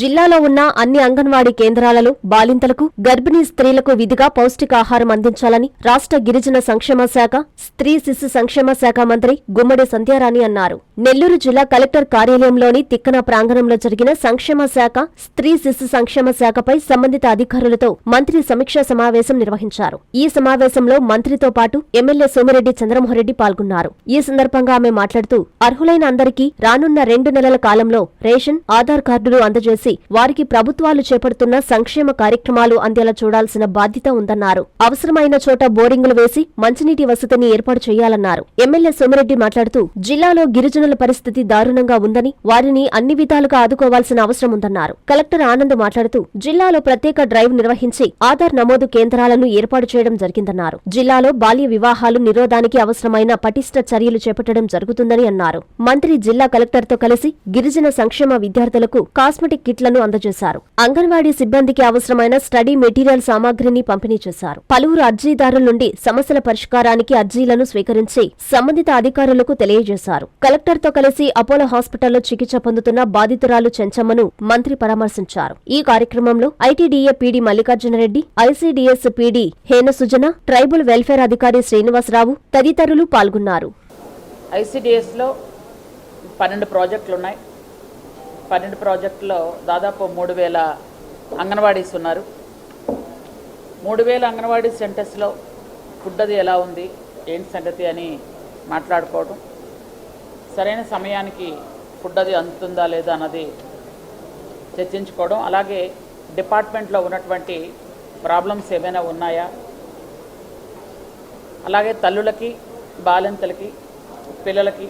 జిల్లాలో ఉన్న అన్ని అంగన్వాడీ కేంద్రాలలో బాలింతలకు గర్భిణీ స్త్రీలకు విధిగా పౌష్టికాహారం అందించాలని రాష్ట్ర గిరిజన సంక్షేమ శాఖ స్త్రీ శిశు సంక్షేమ శాఖ మంత్రి గుమ్మడి సంధ్యారాణి అన్నారు. నెల్లూరు జిల్లా కలెక్టర్ కార్యాలయంలోని తిక్కన ప్రాంగణంలో జరిగిన సంక్షేమ శాఖ స్త్రీ శిశు సంక్షేమ శాఖపై సంబంధిత అధికారులతో మంత్రి సమీక్షా సమావేశం నిర్వహించారు. ఈ సమావేశంలో మంత్రితో పాటు ఎమ్మెల్యే సోమిరెడ్డి చంద్రమోహన్రెడ్డి పాల్గొన్నారు. ఈ సందర్భంగా ఆమె మాట్లాడుతూ అర్హులైన అందరికీ రానున్న రెండు నెలల కాలంలో రేషన్ ఆధార్ కార్డులు అందజేసి వారికి ప్రభుత్వాలు చేపడుతున్న సంక్షేమ కార్యక్రమాలు అందేలా చూడాల్సిన బాధ్యత ఉందన్నారు. అవసరమైన చోట బోరింగులు వేసి మంచినీటి వసతిని ఏర్పాటు చేయాలన్నారు. ఎమ్మెల్యే సోమిరెడ్డి మాట్లాడుతూ జిల్లాలో గిరిజనుల పరిస్థితి దారుణంగా ఉందని వారిని అన్ని విధాలుగా ఆదుకోవాల్సిన అవసరం ఉందన్నారు. కలెక్టర్ ఆనంద్ మాట్లాడుతూ జిల్లాలో ప్రత్యేక డ్రైవ్ నిర్వహించి ఆధార్ నమోదు కేంద్రాలను ఏర్పాటు చేయడం జరిగిందన్నారు. జిల్లాలో బాల్య వివాహాలు నిరోధానికి అవసరమైన పటిష్ట చర్యలు చేపట్టడం జరుగుతుందని అన్నారు. మంత్రి జిల్లా కలెక్టర్తో కలిసి గిరిజన సంక్షేమ విద్యార్థులకు కాస్మెటిక్ కిట్లను అందజేశారు. అంగన్వాడీ సిబ్బందికి అవసరమైన స్టడీ మెటీరియల్ సామాగ్రిని పంపిణీ చేశారు. పలువురు అర్జీదారుల నుండి సమస్యల పరిష్కారానికి అర్జీలను స్వీకరించి సంబంధిత అధికారులకు తెలియజేశారు. కలెక్టర్తో కలిసి అపోలో హాస్పిటల్లో చికిత్స పొందుతున్న బాధితురాలు చెంచమ్మను మంత్రి పరామర్శించారు. ఈ కార్యక్రమంలో ITDA PD Mallikarjunareddy ICDS PD Hena Sujana tribal welfare అధికారి శ్రీనివాసరావు తదితరులు పాల్గొన్నారు. ఐసీడీఎస్లో పన్నెండు ప్రాజెక్టులు ఉన్నాయి పన్నెండు ప్రాజెక్టులో దాదాపు మూడు వేల అంగన్వాడీస్ ఉన్నారు. మూడు వేల అంగన్వాడీ సెంటర్స్లో ఫుడ్ అది ఎలా ఉంది ఏంటి సంగతి అని మాట్లాడుకోవడం సరైన సమయానికి ఫుడ్ అది అందుతుందా లేదా అన్నది చర్చించుకోవడం. అలాగే డిపార్ట్మెంట్లో ఉన్నటువంటి ప్రాబ్లమ్స్ ఏమైనా ఉన్నాయా? అలాగే తల్లులకి బాలింతలకి పిల్లలకి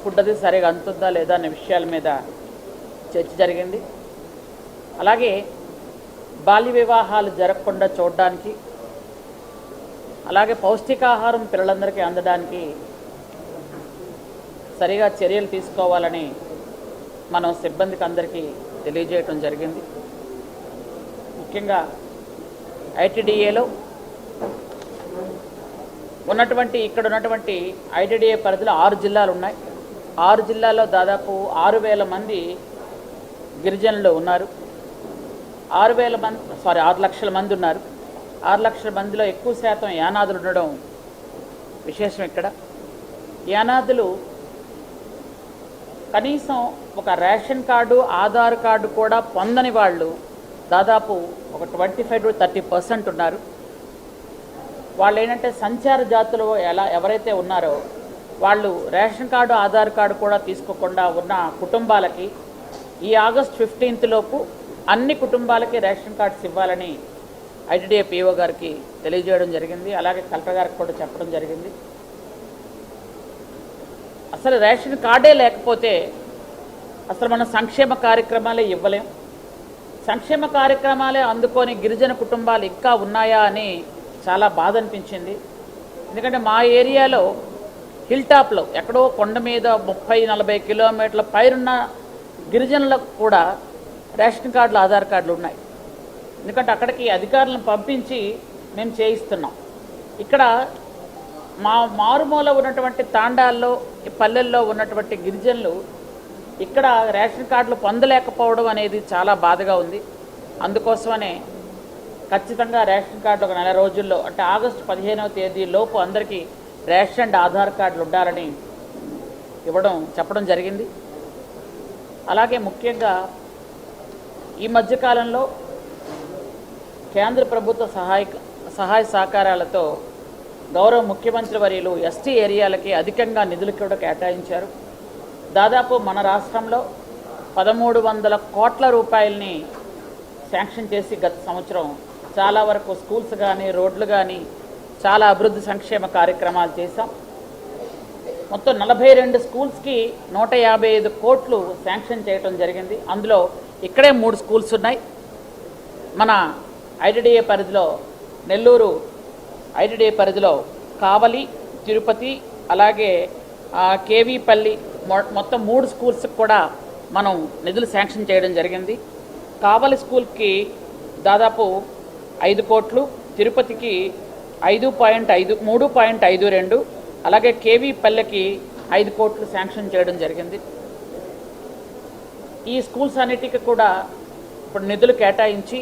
ఫుడ్ అది సరిగా అందుతుందా లేదా అనే విషయాల మీద చర్చ జరిగింది. అలాగే బాల్య వివాహాలు జరగకుండా చూడడానికి అలాగే పౌష్టికాహారం పిల్లలందరికీ అందడానికి సరిగా చర్యలు తీసుకోవాలని మనం సిబ్బందికి అందరికీ తెలియజేయటం జరిగింది. ముఖ్యంగా ఐటీడీఏలో ఉన్నటువంటి ఇక్కడ ఉన్నటువంటి ఐటీడీఏ పరిధిలో ఆరు జిల్లాలు ఉన్నాయి. ఆరు జిల్లాల్లో దాదాపు ఆరు వేల మంది గిరిజనులు ఉన్నారు. ఆరు వేల మంది సారీ ఆరు లక్షల మంది ఉన్నారు. ఆరు లక్షల మందిలో ఎక్కువ శాతం యానాదులు ఉండడం విశేషం ఇక్కడ. యానాదులు కనీసం ఒక రేషన్ కార్డు ఆధార్ కార్డు కూడా పొందని వాళ్ళు దాదాపు ఒక twenty five to thirty percent ఉన్నారు. వాళ్ళు ఏంటంటే సంచార జాతులు ఎలా ఎవరైతే ఉన్నారో వాళ్ళు రేషన్ కార్డు ఆధార్ కార్డు కూడా తీసుకోకుండా ఉన్న కుటుంబాలకి ఈ ఆగస్ట్ ఫిఫ్టీన్త్ లోపు అన్ని కుటుంబాలకి రేషన్ కార్డ్స్ ఇవ్వాలని ఐటీడీఏ పిఓ గారికి తెలియజేయడం జరిగింది. అలాగే కలెక్టర్ గారికి కూడా చెప్పడం జరిగింది. అసలు రేషన్ కార్డే లేకపోతే అసలు మనం సంక్షేమ కార్యక్రమాలే ఇవ్వలేం. సంక్షేమ కార్యక్రమాలే అందుకొని గిరిజన కుటుంబాలు ఇంకా ఉన్నాయా అని చాలా బాధ అనిపించింది. ఎందుకంటే మా ఏరియాలో హిల్ టాప్లో ఎక్కడో కొండ మీద ముప్పై నలభై కిలోమీటర్ల పైరున్న గిరిజనులకు కూడా రేషన్ కార్డులు ఆధార్ కార్డులు ఉన్నాయి. ఎందుకంటే అక్కడికి అధికారులను పంపించి మేము చేయిస్తున్నాం. ఇక్కడ మా మారుమూల ఉన్నటువంటి తాండాల్లో ఈ పల్లెల్లో ఉన్నటువంటి గిరిజనులు ఇక్కడ రేషన్ కార్డులు పొందలేకపోవడం అనేది చాలా బాధగా ఉంది. అందుకోసమనే ఖచ్చితంగా రేషన్ కార్డు ఒక నెల రోజుల్లో అంటే ఆగస్టు పదిహేనవ తేదీ లోపు అందరికీ రేషన్ అండ్ ఆధార్ కార్డులు ఉండాలని ఇవ్వడం చెప్పడం జరిగింది. అలాగే ముఖ్యంగా ఈ మధ్యకాలంలో కేంద్ర ప్రభుత్వ సహాయ సహాయ సహకారాలతో గౌరవ ముఖ్యమంత్రి వర్యులు ఎస్టీ ఏరియాలకి అధికంగా నిధులు కూడా కేటాయించారు. దాదాపు మన రాష్ట్రంలో పదమూడు వందల కోట్ల రూపాయలని శాంక్షన్ చేసి గత సంవత్సరం చాలా వరకు స్కూల్స్ కానీ రోడ్లు కానీ చాలా అభివృద్ధి సంక్షేమ కార్యక్రమాలు చేశాం. మొత్తం నలభై రెండు స్కూల్స్కి నూట యాభై ఐదు కోట్లు శాంక్షన్ చేయడం జరిగింది. అందులో ఇక్కడే మూడు స్కూల్స్ ఉన్నాయి. మన ఐటీడీఏ పరిధిలో నెల్లూరు ఐటీడీఏ పరిధిలో కావలి తిరుపతి అలాగే కేవీపల్లి మొ- మొత్తం మూడు స్కూల్స్కి కూడా మనం నిధులు శాంక్షన్ చేయడం జరిగింది. కావలి స్కూల్కి దాదాపు ఐదు కోట్లు తిరుపతికి ఐదు పాయింట్ ఐదు మూడు పాయింట్ ఐదు రెండు అలాగే కేవీ పల్లెకి ఐదు కోట్లు శాంక్షన్ చేయడం జరిగింది. ఈ స్కూల్స్ అన్నిటికీ కూడా ఇప్పుడు నిధులు కేటాయించి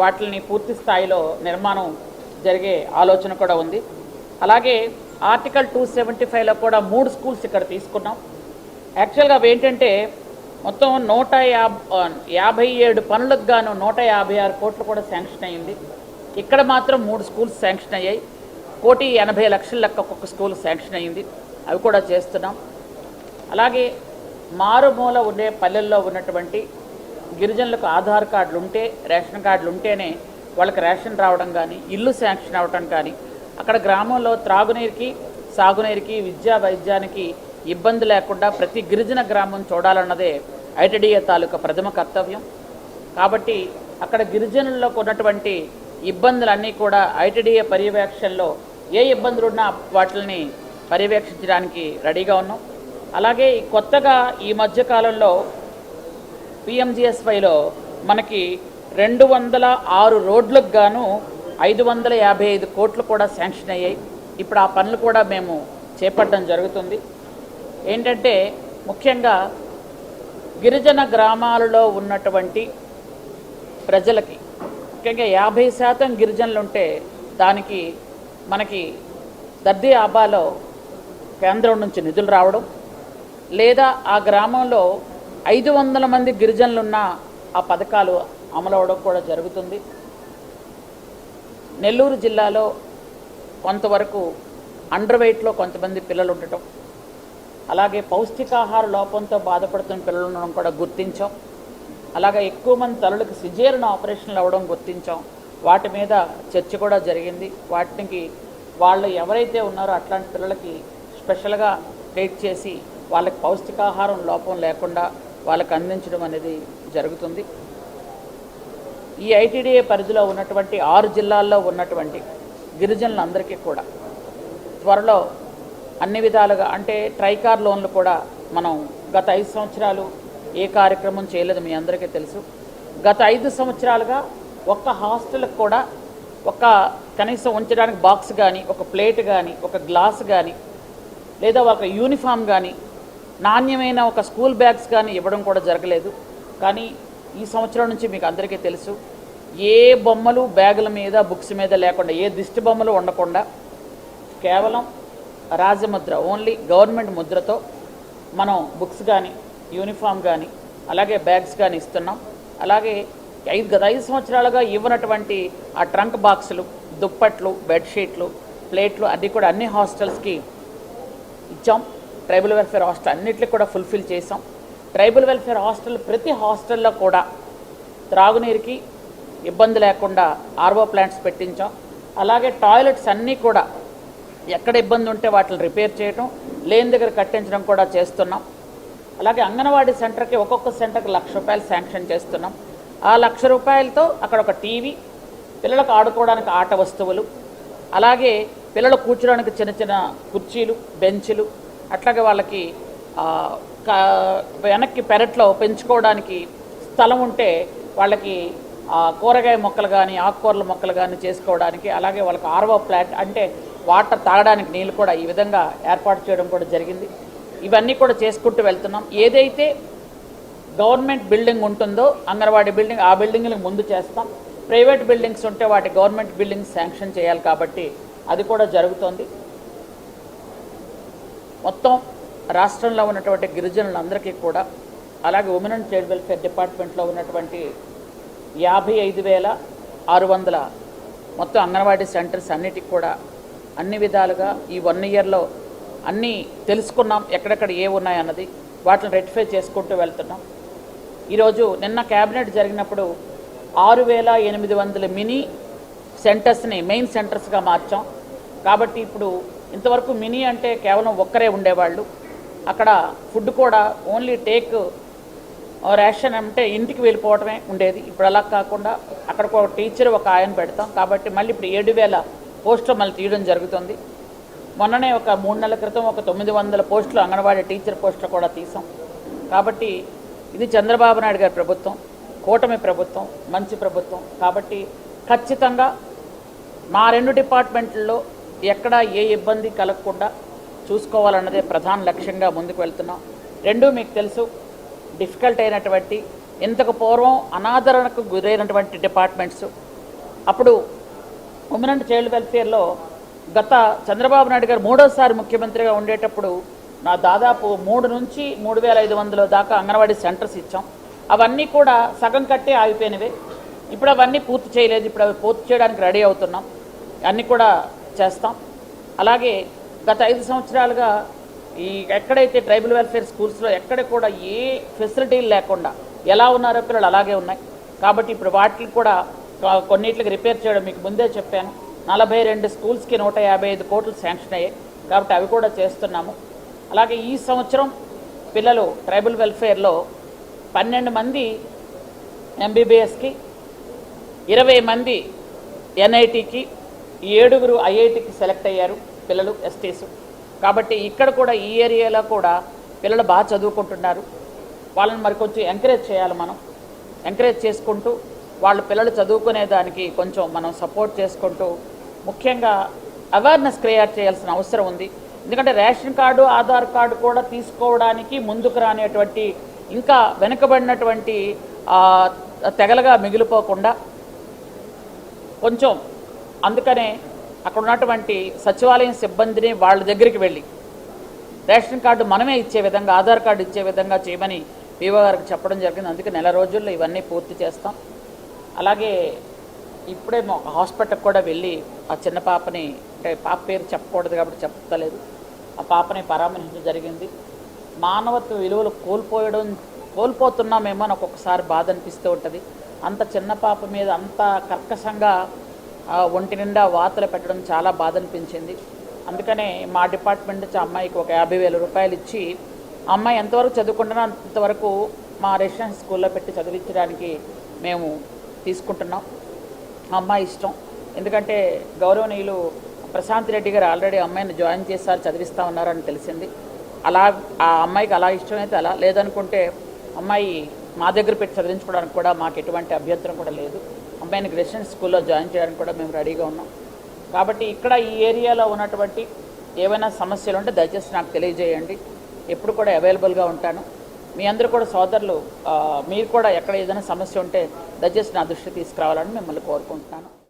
వాటిని పూర్తి స్థాయిలో నిర్మాణం జరిగే ఆలోచన కూడా ఉంది. అలాగే ఆర్టికల్ టూ సెవెంటీ ఫైవ్లో కూడా మూడు స్కూల్స్ ఇక్కడ తీసుకున్నాం. యాక్చువల్గా అవి ఏంటంటే మొత్తం నూట యాభై ఏడు పనులకు గాను నూట యాభై ఆరు కోట్లు కూడా శాంక్షన్ అయ్యింది. ఇక్కడ మాత్రం మూడు స్కూల్స్ శాంక్షన్ అయ్యాయి. కోటి ఎనభై లక్షల లెక్క ఒక్కొక్క స్కూల్ శాంక్షన్ అయ్యింది. అవి కూడా చేస్తున్నాం. అలాగే మారుమూల ఉండే పల్లెల్లో ఉన్నటువంటి గిరిజనులకు ఆధార్ కార్డులు ఉంటే రేషన్ కార్డులు ఉంటేనే వాళ్ళకి రేషన్ రావడం కానీ ఇల్లు శాంక్షన్ అవ్వడం కానీ అక్కడ గ్రామంలో త్రాగునీరుకి సాగునీరుకి విద్యా వైద్యానికి ఇబ్బంది లేకుండా ప్రతి గిరిజన గ్రామం చూడాలన్నదే ఐటీడీఏ తాలూకా ప్రథమ కర్తవ్యం. కాబట్టి అక్కడ గిరిజనులకు ఉన్నటువంటి ఇబ్బందులన్నీ కూడా ఐటీడీఏ పర్యవేక్షణలో ఏ ఇబ్బందులు ఉన్నా వాటిని పర్యవేక్షించడానికి రెడీగా ఉన్నాం. అలాగే కొత్తగా ఈ మధ్య కాలంలో పిఎంజిఎస్వైలో మనకి రెండు వందల ఆరు రోడ్లకు గాను ఐదు వందల యాభై ఐదు కోట్లు కూడా శాంక్షన్ అయ్యాయి. ఇప్పుడు ఆ పనులు కూడా మేము చేపట్టడం జరుగుతుంది. ఏంటంటే ముఖ్యంగా గిరిజన గ్రామాలలో ఉన్నటువంటి ప్రజలకి ముఖ్యంగా యాభై శాతం గిరిజనులు ఉంటే దానికి మనకి దర్ది ఆబాలో కేంద్రం నుంచి నిధులు రావడం లేదా ఆ గ్రామంలో ఐదు వందల మంది గిరిజనులున్న ఆ పథకాలు అమలవడం కూడా జరుగుతుంది. నెల్లూరు జిల్లాలో కొంతవరకు అండర్ వెయిట్లో కొంతమంది పిల్లలు ఉండటం అలాగే పౌష్టికాహార లోపంతో బాధపడుతున్న పిల్లలు ఉండడం కూడా గుర్తించాం. అలాగే ఎక్కువ మంది తలలకు సిజేరిన ఆపరేషన్లు అవ్వడం గుర్తించాం. వాటి మీద చర్చ కూడా జరిగింది. వాటికి వాళ్ళు ఎవరైతే ఉన్నారో అట్లాంటి పిల్లలకి స్పెషల్గా ట్రీట్ చేసి వాళ్ళకి పౌష్టికాహారం లోపం లేకుండా వాళ్ళకి అందించడం అనేది జరుగుతుంది. ఈ ఐటీడీఏ పరిధిలో ఉన్నటువంటి ఆరు జిల్లాల్లో ఉన్నటువంటి గిరిజనులందరికీ కూడా త్వరలో అన్ని విధాలుగా అంటే ట్రైకార్ లోన్లు కూడా మనం గత ఐదు సంవత్సరాలు ఏ కార్యక్రమం చేయలేదు మీ అందరికీ తెలుసు. గత ఐదు సంవత్సరాలుగా ఒక్క హాస్టల్కి కూడా ఒక కనీసం ఉంచడానికి బాక్స్ కానీ ఒక ప్లేట్ కానీ ఒక గ్లాస్ కానీ లేదా ఒక యూనిఫామ్ కానీ నాణ్యమైన ఒక స్కూల్ బ్యాగ్స్ కానీ ఇవ్వడం కూడా జరగలేదు. కానీ ఈ సంవత్సరం నుంచి మీకు అందరికీ తెలుసు ఏ బొమ్మలు బ్యాగుల మీద బుక్స్ మీద లేకుండా ఏ దిష్టి బొమ్మలు ఉండకుండా కేవలం రాజముద్ర ఓన్లీ గవర్నమెంట్ ముద్రతో మనం బుక్స్ కానీ యూనిఫామ్ కానీ అలాగే బ్యాగ్స్ కానీ ఇస్తున్నాం. అలాగే ఐదు గత ఐదు సంవత్సరాలుగా ఇవ్వనటువంటి ఆ ట్రంక్ బాక్సులు దుప్పట్లు బెడ్షీట్లు ప్లేట్లు అన్నీ కూడా అన్ని హాస్టల్స్కి ఇచ్చాం. ట్రైబల్ వెల్ఫేర్ హాస్టల్ అన్నిటికి కూడా ఫుల్ఫిల్ చేసాం ట్రైబల్ వెల్ఫేర్ హాస్టల్ ప్రతి హాస్టల్లో కూడా త్రాగునీరుకి ఇబ్బంది లేకుండా ఆర్వో ప్లాంట్స్ పెట్టించాం. అలాగే టాయిలెట్స్ అన్నీ కూడా ఎక్కడ ఇబ్బంది ఉంటే వాటిని రిపేర్ చేయడం లేని దగ్గర కట్టించడం కూడా చేస్తున్నాం. అలాగే అంగన్వాడీ సెంటర్కి ఒక్కొక్క సెంటర్కి లక్ష రూపాయలు శాంక్షన్ చేస్తున్నాం. ఆ లక్ష రూపాయలతో అక్కడ ఒక టీవీ పిల్లలకు ఆడుకోవడానికి ఆట వస్తువులు అలాగే పిల్లలు కూర్చోడానికి చిన్న చిన్న కుర్చీలు బెంచ్లు అట్లాగే వాళ్ళకి వెనక్కి పెరట్లో పెంచుకోవడానికి స్థలం ఉంటే వాళ్ళకి కూరగాయ మొక్కలు కానీ ఆకుకూరల మొక్కలు కానీ చేసుకోవడానికి అలాగే వాళ్ళకి ఆర్వో ప్లాంట్ అంటే వాటర్ తాగడానికి నీళ్ళు కూడా ఈ విధంగా ఏర్పాటు చేయడం కూడా జరిగింది. ఇవన్నీ కూడా చేసుకుంటూ వెళ్తున్నాం. ఏదైతే గవర్నమెంట్ బిల్డింగ్ ఉంటుందో అంగన్వాడీ బిల్డింగ్ ఆ బిల్డింగ్లకు ముందు చేస్తాం. ప్రైవేట్ బిల్డింగ్స్ ఉంటే వాటి గవర్నమెంట్ బిల్డింగ్స్ శాంక్షన్ చేయాలి కాబట్టి అది కూడా జరుగుతోంది. మొత్తం రాష్ట్రంలో ఉన్నటువంటి గిరిజనులందరికీ కూడా అలాగే ఉమెన్ అండ్ చైల్డ్ వెల్ఫేర్ డిపార్ట్మెంట్లో ఉన్నటువంటి యాభై ఐదు వేల ఆరు వందల మొత్తం అంగన్వాడీ సెంటర్స్ అన్నిటికి కూడా అన్ని విధాలుగా ఈ వన్ ఇయర్లో అన్నీ తెలుసుకున్నాం ఎక్కడెక్కడ ఏ ఉన్నాయన్నది వాటిని రెక్టిఫై చేసుకుంటూ వెళ్తున్నాం. ఈరోజు నిన్న క్యాబినెట్ జరిగినప్పుడు ఆరు వేల ఎనిమిది వందల మినీ సెంటర్స్ని మెయిన్ సెంటర్స్గా మార్చాం. కాబట్టి ఇప్పుడు ఇంతవరకు మినీ అంటే కేవలం ఒక్కరే ఉండేవాళ్ళు. అక్కడ ఫుడ్ కూడా ఓన్లీ టేక్ రేషన్ అంటే ఇంటికి వెళ్ళిపోవటమే ఉండేది. ఇప్పుడు అలా కాకుండా అక్కడ ఒక టీచర్ ఒక ఆయన పెడతాం. కాబట్టి మళ్ళీ ఇప్పుడు ఏడు వేల పోస్టులు మళ్ళీ తీయడం జరుగుతుంది. మొన్ననే ఒక మూడు నెలల క్రితం ఒక తొమ్మిది వందల పోస్టులు అంగన్వాడీ టీచర్ పోస్టులు కూడా తీసాం కాబట్టి ఇది చంద్రబాబు నాయుడు గారి ప్రభుత్వం కూటమి ప్రభుత్వం మంచి ప్రభుత్వం. కాబట్టి ఖచ్చితంగా మా రెండు డిపార్ట్మెంట్లలో ఎక్కడ ఏ ఇబ్బంది కలగకుండా చూసుకోవాలన్నదే ప్రధాన లక్ష్యంగా ముందుకు వెళ్తున్నాం. రెండూ మీకు తెలుసు డిఫికల్ట్ అయినటువంటి ఇంతకు పూర్వం అనాదరణకు గురైనటువంటి డిపార్ట్మెంట్స్. అప్పుడు ఉమెన్ అండ్ చైల్డ్ వెల్ఫేర్లో గత చంద్రబాబు నాయుడు గారు మూడోసారి ముఖ్యమంత్రిగా ఉండేటప్పుడు నా దాదాపు మూడు నుంచి మూడు వేల ఐదు వందల దాకా అంగన్వాడీ సెంటర్స్ ఇచ్చాం. అవన్నీ కూడా సగం కట్టే ఆగిపోయినవే. ఇప్పుడు అవన్నీ పూర్తి చేయలేదు. ఇప్పుడు అవి పూర్తి చేయడానికి రెడీ అవుతున్నాం. అన్నీ కూడా చేస్తాం. అలాగే గత ఐదు సంవత్సరాలుగా ఈ ఎక్కడైతే ట్రైబల్ వెల్ఫేర్ స్కూల్స్లో ఎక్కడ కూడా ఏ ఫెసిలిటీలు లేకుండా ఎలా ఉన్నారో పిల్లలు అలాగే ఉన్నాయి. కాబట్టి ఇప్పుడు వాటికి కూడా కొన్నిట్లకి కొన్నిటికి రిపేర్ చేయడం మీకు ముందే చెప్పాను. నలభై రెండు స్కూల్స్కి నూట యాభై ఐదు కోట్లు శాంక్షన్ అయ్యాయి. కాబట్టి అవి కూడా చేస్తున్నాము. అలాగే ఈ సంవత్సరం పిల్లలు ట్రైబల్ వెల్ఫేర్లో పన్నెండు మంది ఎంబీబీఎస్కి ఇరవై మంది ఎన్ఐటికి ఏడుగురు ఐఐటికి సెలెక్ట్ అయ్యారు పిల్లలు ఎస్టీస్. కాబట్టి ఇక్కడ కూడా ఈ ఏరియాలో కూడా పిల్లలు బాగా చదువుకుంటున్నారు. వాళ్ళని మరి కొంచెం ఎంకరేజ్ చేయాలి మనం. ఎంకరేజ్ చేసుకుంటూ వాళ్ళ పిల్లలు చదువుకునే దానికి కొంచెం మనం సపోర్ట్ చేసుకుంటూ ముఖ్యంగా అవేర్నెస్ క్రియేట్ చేయాల్సిన అవసరం ఉంది. ఎందుకంటే రేషన్ కార్డు ఆధార్ కార్డు కూడా తీసుకోవడానికి ముందుకు రానేటువంటి ఇంకా వెనుకబడినటువంటి తెగలుగా మిగిలిపోకుండా కొంచెం అందుకనే అక్కడ ఉన్నటువంటి సచివాలయం సిబ్బందిని వాళ్ళ దగ్గరికి వెళ్ళి రేషన్ కార్డు మనమే ఇచ్చే విధంగా ఆధార్ కార్డు ఇచ్చే విధంగా చేయమని పీఓ గారికి చెప్పడం జరిగింది. అందుకే నెల రోజుల్లో ఇవన్నీ పూర్తి చేస్తాం. అలాగే ఇప్పుడే మా హాస్పిటల్కి కూడా వెళ్ళి ఆ చిన్న పాపని అంటే పాప పేరు చెప్పకూడదు కాబట్టి చెప్తలేదు ఆ పాపని పరామర్శించడం జరిగింది. మానవత్వ విలువలు కోల్పోయడం కోల్పోతున్నామేమో అని ఒక్కొక్కసారి బాధ అనిపిస్తూ ఉంటుంది. అంత చిన్న పాప మీద అంత కర్కశంగా ఒంటి నిండా వాతలు పెట్టడం చాలా బాధ అనిపించింది. అందుకనే మా డిపార్ట్మెంట్ నుంచి అమ్మాయికి ఒక యాభై వేల రూపాయలు ఇచ్చి అమ్మాయి ఎంతవరకు చదువుకుంటున్నా అంతవరకు మా రెసిడెన్స్ స్కూల్లో పెట్టి చదివించడానికి మేము తీసుకుంటున్నాం. అమ్మాయి ఇష్టం. ఎందుకంటే గౌరవనీయులు ప్రశాంత్ రెడ్డి గారు ఆల్రెడీ అమ్మాయిని జాయిన్ చేశారు చదివిస్తా ఉన్నారని తెలిసింది. అలా ఆ అమ్మాయికి అలా ఇష్టమైతే అలా. లేదనుకుంటే అమ్మాయి మా దగ్గర పెట్టి చదివించుకోవడానికి కూడా మాకు ఎటువంటి అభ్యంతరం కూడా లేదు. అమ్మాయిని రెసిడెన్స్ స్కూల్లో జాయిన్ చేయడానికి కూడా మేము రెడీగా ఉన్నాం. కాబట్టి ఇక్కడ ఈ ఏరియాలో ఉన్నటువంటి ఏవైనా సమస్యలు ఉంటే దయచేసి నాకు తెలియజేయండి. ఎప్పుడు కూడా అవైలబుల్గా ఉంటాను. మీ అందరూ కూడా సోదరులు మీరు కూడా ఎక్కడ ఏదైనా సమస్య ఉంటే దయచేసి నా దృష్టి తీసుకురావాలని మిమ్మల్ని కోరుకుంటున్నాను.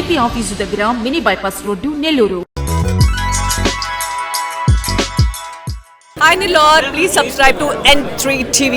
TDP office దగ్గర mini bypass road Nellore Hi Nilor, please subscribe to N3 TV.